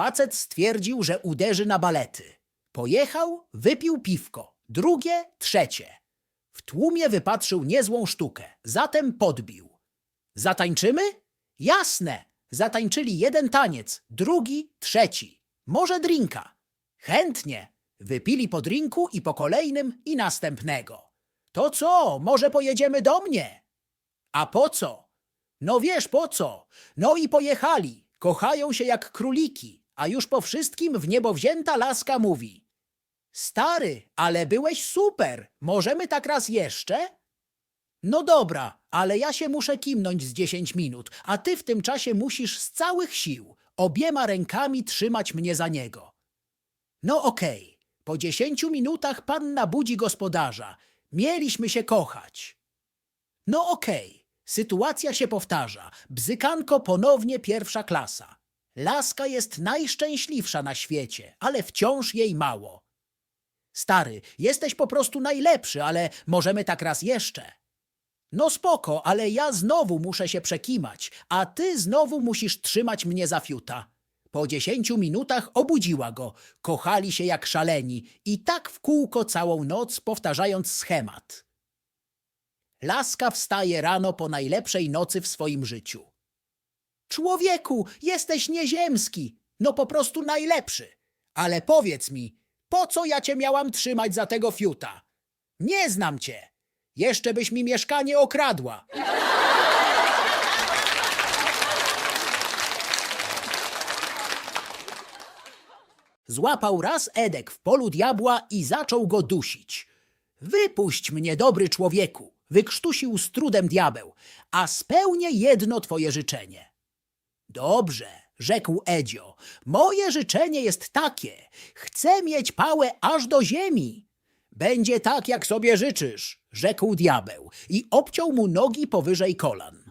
Facet stwierdził, że uderzy na balety. Pojechał, wypił piwko, drugie, trzecie. W tłumie wypatrzył niezłą sztukę, zatem podbił. Zatańczymy? Jasne! Zatańczyli jeden taniec, drugi, trzeci. Może drinka. Chętnie. Wypili po drinku i po kolejnym i następnego. To co, może pojedziemy do mnie? A po co? No wiesz po co? No i pojechali. Kochają się jak króliki, a już po wszystkim w niebo wzięta laska mówi. Stary, ale byłeś super. Możemy tak raz jeszcze? No dobra, ale ja się muszę kimnąć z 10 minut, a ty w tym czasie musisz z całych sił obiema rękami trzymać mnie za niego. No okej, po 10 minutach panna budzi gospodarza. Mieliśmy się kochać. No okej, sytuacja się powtarza. Bzykanko ponownie pierwsza klasa. Laska jest najszczęśliwsza na świecie, ale wciąż jej mało. Stary, jesteś po prostu najlepszy, ale możemy tak raz jeszcze. No spoko, ale ja znowu muszę się przekimać, a ty znowu musisz trzymać mnie za fiuta. Po dziesięciu minutach obudziła go. Kochali się jak szaleni i tak w kółko całą noc powtarzając schemat. Laska wstaje rano po najlepszej nocy w swoim życiu. Człowieku, jesteś nieziemski, no po prostu najlepszy. Ale powiedz mi, po co ja cię miałam trzymać za tego fiuta? Nie znam cię. Jeszcze byś mi mieszkanie okradła. Złapał raz Edek w polu diabła i zaczął go dusić. Wypuść mnie, dobry człowieku, wykrztusił z trudem diabeł, a spełnię jedno twoje życzenie. Dobrze, rzekł Edzio, moje życzenie jest takie, chcę mieć pałę aż do ziemi. Będzie tak, jak sobie życzysz, rzekł diabeł i obciął mu nogi powyżej kolan.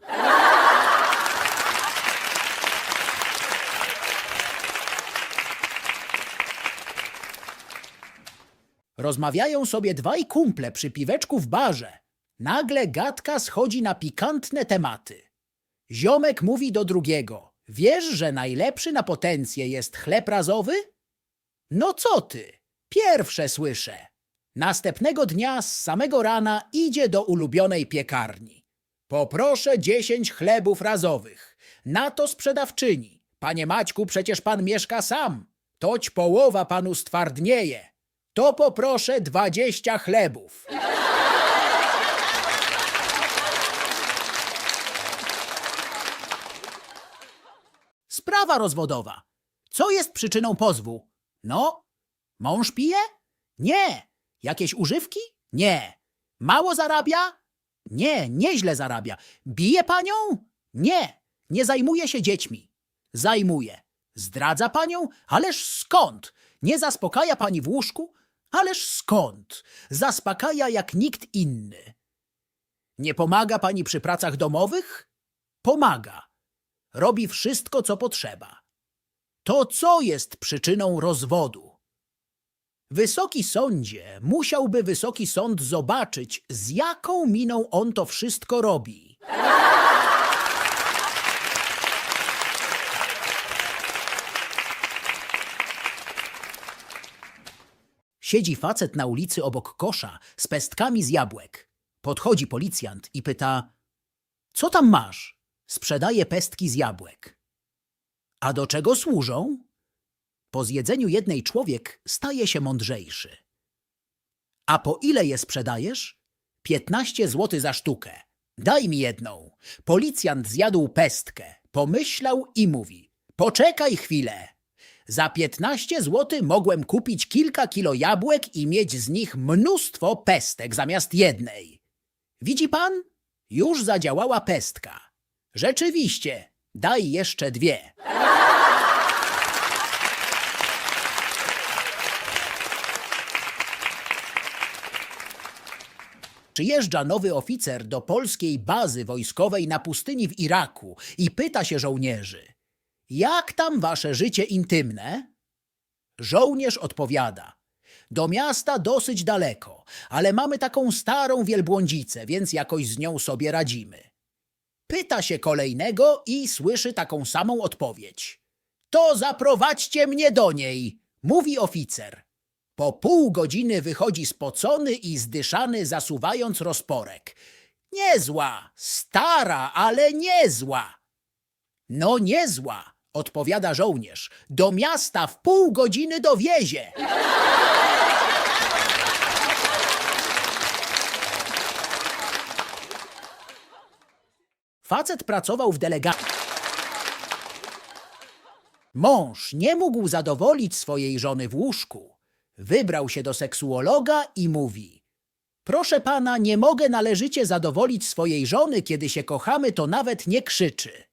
Rozmawiają sobie dwaj kumple przy piweczku w barze. Nagle gadka schodzi na pikantne tematy. Ziomek mówi do drugiego: Wiesz, że najlepszy na potencję jest chleb razowy? No co ty? Pierwsze słyszę. Następnego dnia z samego rana idzie do ulubionej piekarni. Poproszę dziesięć chlebów razowych. Na to sprzedawczyni. Panie Maćku, przecież pan mieszka sam. Toć połowa panu stwardnieje. To poproszę dwadzieścia chlebów. Sprawa rozwodowa. Co jest przyczyną pozwu? No, mąż pije? Nie. Jakieś używki? Nie. Mało zarabia? Nie, nieźle zarabia. Bije panią? Nie. Nie zajmuje się dziećmi. Zajmuje. Zdradza panią? Ależ skąd? Nie zaspokaja pani w łóżku? Ależ skąd? Zaspokaja jak nikt inny. Nie pomaga pani przy pracach domowych? Pomaga. Robi wszystko, co potrzeba. To co jest przyczyną rozwodu? Wysoki sądzie, musiałby wysoki sąd zobaczyć, z jaką miną on to wszystko robi. Siedzi facet na ulicy obok kosza z pestkami z jabłek. Podchodzi policjant i pyta: Co tam masz? Sprzedaje pestki z jabłek. A do czego służą? Po zjedzeniu jednej człowiek staje się mądrzejszy. A po ile je sprzedajesz? 15 zł za sztukę. Daj mi jedną. Policjant zjadł pestkę, pomyślał i mówi: Poczekaj chwilę. Za 15 zł mogłem kupić kilka kilo jabłek i mieć z nich mnóstwo pestek zamiast jednej. Widzi pan? Już zadziałała pestka. Rzeczywiście, daj jeszcze dwie. Przyjeżdża nowy oficer do polskiej bazy wojskowej na pustyni w Iraku i pyta się żołnierzy: Jak tam wasze życie intymne? Żołnierz odpowiada: Do miasta dosyć daleko, ale mamy taką starą wielbłądzicę, więc jakoś z nią sobie radzimy. Pyta się kolejnego i słyszy taką samą odpowiedź. To zaprowadźcie mnie do niej, mówi oficer. Po pół godziny wychodzi spocony i zdyszany, zasuwając rozporek. Niezła, stara, ale niezła. No niezła, odpowiada żołnierz. Do miasta w pół godziny dowiezie. Facet pracował w delegacji. Mąż nie mógł zadowolić swojej żony w łóżku. Wybrał się do seksuologa i mówi: Proszę pana, nie mogę należycie zadowolić swojej żony, kiedy się kochamy, to nawet nie krzyczy.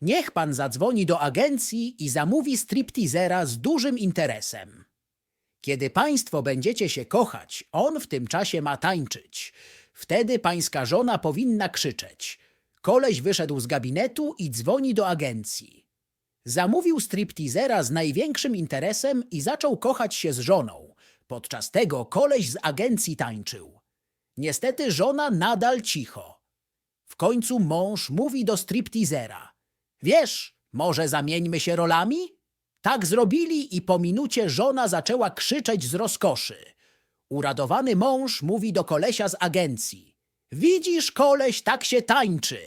Niech pan zadzwoni do agencji i zamówi stripteasera z dużym interesem. Kiedy państwo będziecie się kochać, on w tym czasie ma tańczyć. Wtedy pańska żona powinna krzyczeć. Koleś wyszedł z gabinetu i dzwoni do agencji. Zamówił stripteasera z największym interesem i zaczął kochać się z żoną. Podczas tego koleś z agencji tańczył. Niestety żona nadal cicho. W końcu mąż mówi do stripteasera. Wiesz, może zamieńmy się rolami? Tak zrobili i po minucie żona zaczęła krzyczeć z rozkoszy. Uradowany mąż mówi do kolesia z agencji. Widzisz, koleś, tak się tańczy.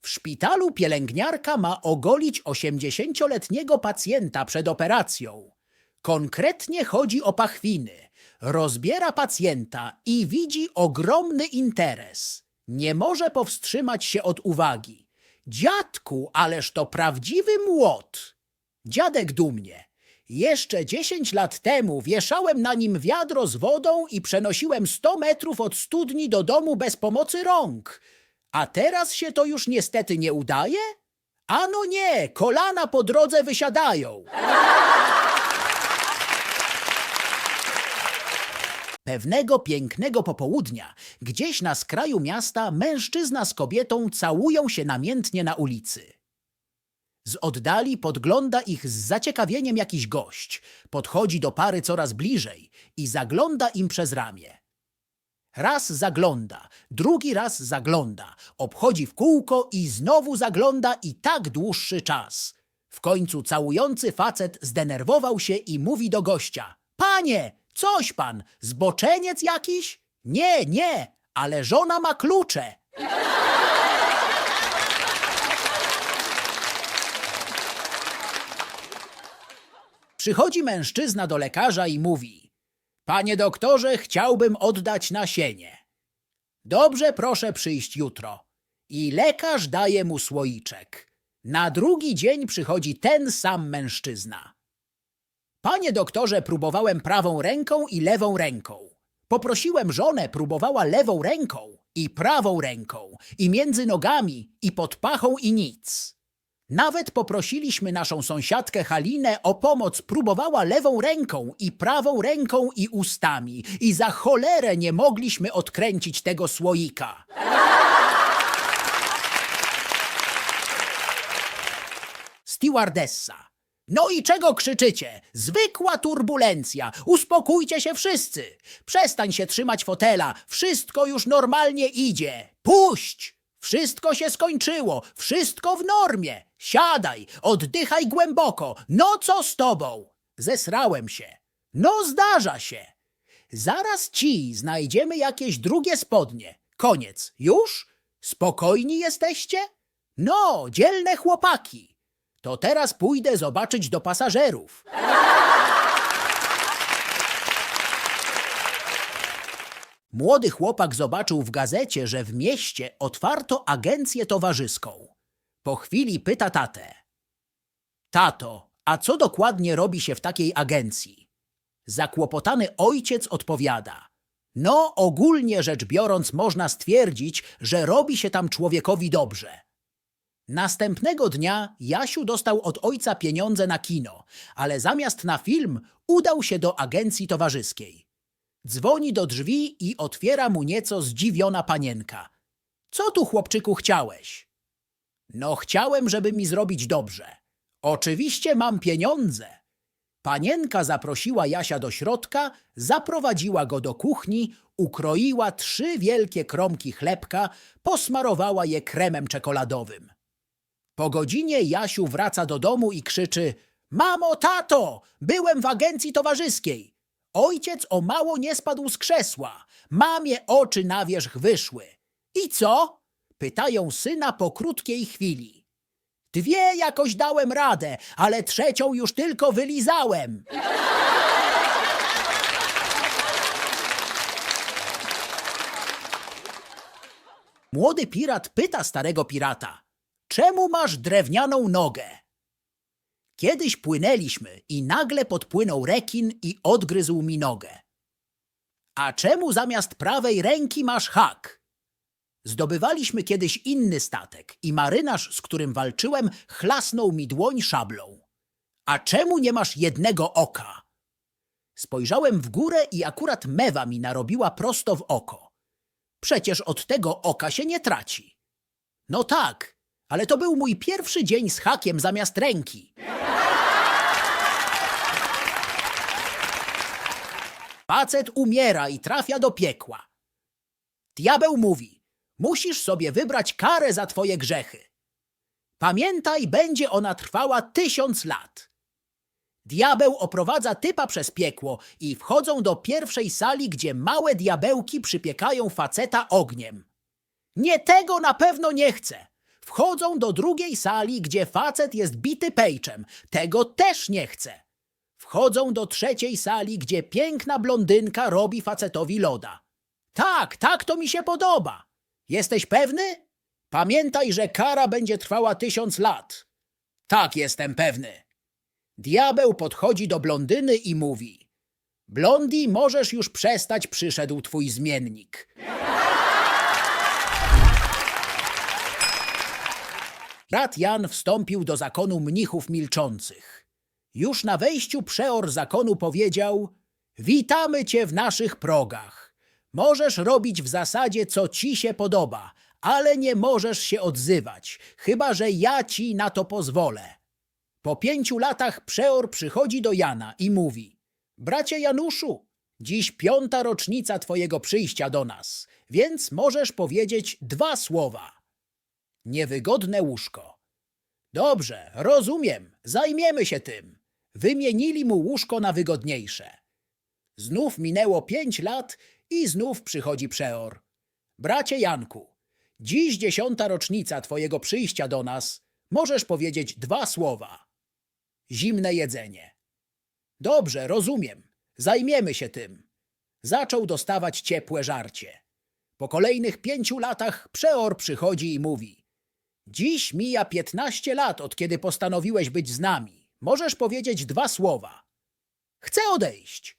W szpitalu pielęgniarka ma ogolić 80-letniego pacjenta przed operacją. Konkretnie chodzi o pachwiny. Rozbiera pacjenta i widzi ogromny interes. Nie może powstrzymać się od uwagi. Dziadku, ależ to prawdziwy młot. Dziadek dumnie. Jeszcze 10 lat temu wieszałem na nim wiadro z wodą i przenosiłem 100 metrów od studni do domu bez pomocy rąk. A teraz się to już niestety nie udaje? Ano nie, kolana po drodze wysiadają. Pewnego pięknego popołudnia, gdzieś na skraju miasta, mężczyzna z kobietą całują się namiętnie na ulicy. Z oddali podgląda ich z zaciekawieniem jakiś gość. Podchodzi do pary coraz bliżej i zagląda im przez ramię. Raz zagląda, drugi raz zagląda, obchodzi w kółko i znowu zagląda i tak dłuższy czas. W końcu całujący facet zdenerwował się i mówi do gościa: Panie, coś pan, zboczeniec jakiś? Nie, nie, ale żona ma klucze. Przychodzi mężczyzna do lekarza i mówi: Panie doktorze, chciałbym oddać nasienie. Dobrze, proszę przyjść jutro. I lekarz daje mu słoiczek. Na drugi dzień przychodzi ten sam mężczyzna. Panie doktorze, próbowałem prawą ręką i lewą ręką. Poprosiłem żonę, próbowała lewą ręką i prawą ręką, i między nogami, i pod pachą, i nic. Nawet poprosiliśmy naszą sąsiadkę Halinę o pomoc, próbowała lewą ręką i prawą ręką i ustami i za cholerę nie mogliśmy odkręcić tego słoika. Stewardessa. No i czego krzyczycie? Zwykła turbulencja. Uspokójcie się wszyscy. Przestań się trzymać fotela. Wszystko już normalnie idzie. Puść! Wszystko się skończyło. Wszystko w normie. Siadaj, oddychaj głęboko. No co z tobą? Zesrałem się. No zdarza się. Zaraz ci znajdziemy jakieś drugie spodnie. Koniec. Już? Spokojni jesteście? No, dzielne chłopaki. To teraz pójdę zobaczyć do pasażerów. Młody chłopak zobaczył w gazecie, że w mieście otwarto agencję towarzyską. Po chwili pyta tatę. Tato, a co dokładnie robi się w takiej agencji? Zakłopotany ojciec odpowiada. No, ogólnie rzecz biorąc, można stwierdzić, że robi się tam człowiekowi dobrze. Następnego dnia Jasiu dostał od ojca pieniądze na kino, ale zamiast na film udał się do agencji towarzyskiej. Dzwoni do drzwi i otwiera mu nieco zdziwiona panienka. Co tu, chłopczyku, chciałeś? No, chciałem, żeby mi zrobić dobrze. Oczywiście mam pieniądze. Panienka zaprosiła Jasia do środka, zaprowadziła go do kuchni, ukroiła trzy wielkie kromki chlebka, posmarowała je kremem czekoladowym. Po godzinie Jasiu wraca do domu i krzyczy Mamo, tato, byłem w agencji towarzyskiej. Ojciec o mało nie spadł z krzesła. Mamie oczy na wierzch wyszły. I co? Pytają syna po krótkiej chwili. Dwie jakoś dałem radę, ale trzecią już tylko wylizałem. Młody pirat pyta starego pirata: Czemu masz drewnianą nogę? Kiedyś płynęliśmy i nagle podpłynął rekin i odgryzł mi nogę. A czemu zamiast prawej ręki masz hak? Zdobywaliśmy kiedyś inny statek i marynarz, z którym walczyłem, chlasnął mi dłoń szablą. A czemu nie masz jednego oka? Spojrzałem w górę i akurat mewa mi narobiła prosto w oko. Przecież od tego oka się nie traci. No tak, ale to był mój pierwszy dzień z hakiem zamiast ręki. Facet umiera i trafia do piekła. Diabeł mówi: Musisz sobie wybrać karę za twoje grzechy. Pamiętaj, będzie ona trwała tysiąc lat. Diabeł oprowadza typa przez piekło i wchodzą do pierwszej sali, gdzie małe diabełki przypiekają faceta ogniem. Nie tego na pewno nie chcę. Wchodzą do drugiej sali, gdzie facet jest bity pejczem. Tego też nie chcę. Wchodzą do trzeciej sali, gdzie piękna blondynka robi facetowi loda. Tak, tak to mi się podoba. Jesteś pewny? Pamiętaj, że kara będzie trwała tysiąc lat. Tak, jestem pewny. Diabeł podchodzi do blondyny i mówi: Blondi, możesz już przestać, przyszedł twój zmiennik. Brat Jan wstąpił do zakonu mnichów milczących. Już na wejściu przeor zakonu powiedział: Witamy cię w naszych progach. Możesz robić w zasadzie co ci się podoba, ale nie możesz się odzywać, chyba że ja ci na to pozwolę. Po pięciu latach przeor przychodzi do Jana i mówi: Bracie Januszu, dziś piąta rocznica twojego przyjścia do nas, więc możesz powiedzieć dwa słowa. Niewygodne łóżko. Dobrze, rozumiem, zajmiemy się tym. Wymienili mu łóżko na wygodniejsze. Znów minęło pięć lat i znów przychodzi przeor. Bracie Janku, dziś dziesiąta rocznica twojego przyjścia do nas. Możesz powiedzieć dwa słowa. Zimne jedzenie. Dobrze, rozumiem. Zajmiemy się tym. Zaczął dostawać ciepłe żarcie. Po kolejnych pięciu latach przeor przychodzi i mówi: Dziś mija piętnaście lat, od kiedy postanowiłeś być z nami. Możesz powiedzieć dwa słowa. Chcę odejść.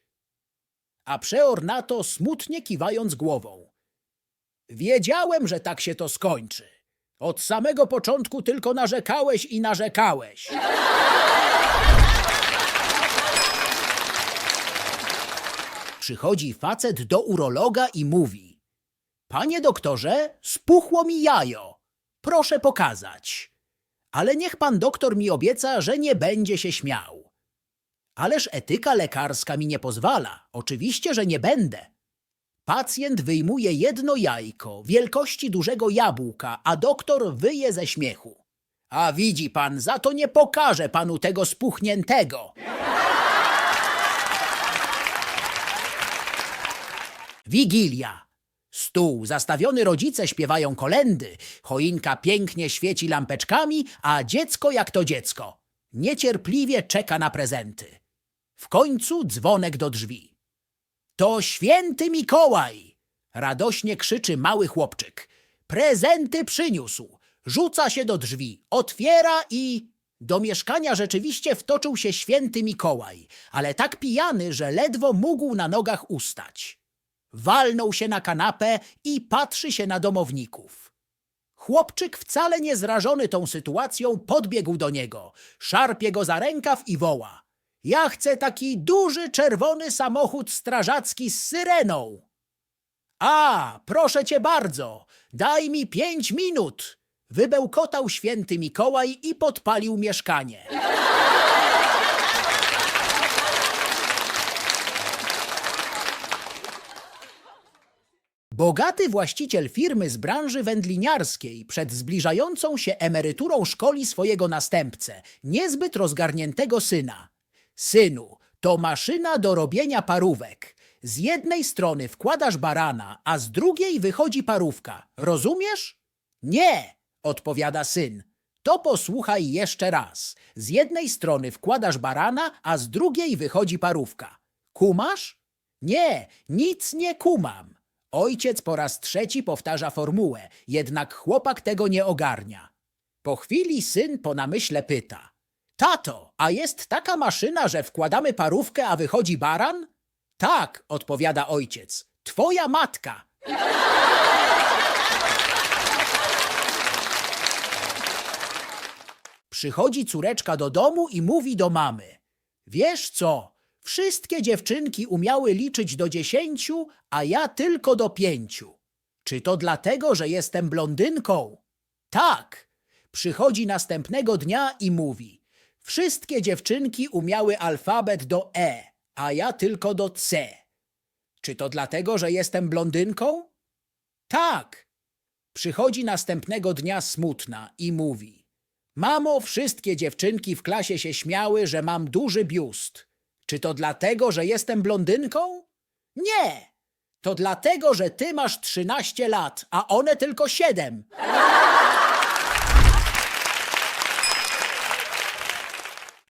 A przeor na to smutnie kiwając głową. Wiedziałem, że tak się to skończy. Od samego początku tylko narzekałeś i narzekałeś. Przychodzi facet do urologa i mówi: Panie doktorze, spuchło mi jajo. Proszę pokazać. Ale niech pan doktor mi obieca, że nie będzie się śmiał. Ależ etyka lekarska mi nie pozwala. Oczywiście, że nie będę. Pacjent wyjmuje jedno jajko wielkości dużego jabłka, a doktor wyje ze śmiechu. A widzi pan, za to nie pokażę panu tego spuchniętego. Wigilia. Stół zastawiony rodzice śpiewają kolendy, choinka pięknie świeci lampeczkami, a dziecko jak to dziecko. Niecierpliwie czeka na prezenty. W końcu dzwonek do drzwi. To święty Mikołaj! Radośnie krzyczy mały chłopczyk. Prezenty przyniósł. Rzuca się do drzwi, otwiera i... Do mieszkania rzeczywiście wtoczył się święty Mikołaj, ale tak pijany, że ledwo mógł na nogach ustać. Walnął się na kanapę i patrzy się na domowników. Chłopczyk, wcale nie zrażony tą sytuacją, podbiegł do niego, szarpie go za rękaw i woła. Ja chcę taki duży czerwony samochód strażacki z syreną. A, proszę cię bardzo, daj mi pięć minut. Wybełkotał święty Mikołaj i podpalił mieszkanie. Bogaty właściciel firmy z branży wędliniarskiej przed zbliżającą się emeryturą szkoli swojego następcę, niezbyt rozgarniętego syna. Synu, to maszyna do robienia parówek. Z jednej strony wkładasz barana, a z drugiej wychodzi parówka. Rozumiesz? Nie, odpowiada syn. To posłuchaj jeszcze raz. Z jednej strony wkładasz barana, a z drugiej wychodzi parówka. Kumasz? Nie, nic nie kumam. Ojciec po raz trzeci powtarza formułę, jednak chłopak tego nie ogarnia. Po chwili syn po namyśle pyta. Tato, a jest taka maszyna, że wkładamy parówkę, a wychodzi baran? Tak, odpowiada ojciec. Twoja matka. Przychodzi córeczka do domu i mówi do mamy. Wiesz co? Wszystkie dziewczynki umiały liczyć do dziesięciu, a ja tylko do pięciu. Czy to dlatego, że jestem blondynką? Tak. Przychodzi następnego dnia i mówi. Wszystkie dziewczynki umiały alfabet do E, a ja tylko do C. Czy to dlatego, że jestem blondynką? Tak. Przychodzi następnego dnia smutna i mówi. Mamo, wszystkie dziewczynki w klasie się śmiały, że mam duży biust. Czy to dlatego, że jestem blondynką? Nie. To dlatego, że ty masz 13 lat, a one tylko 7.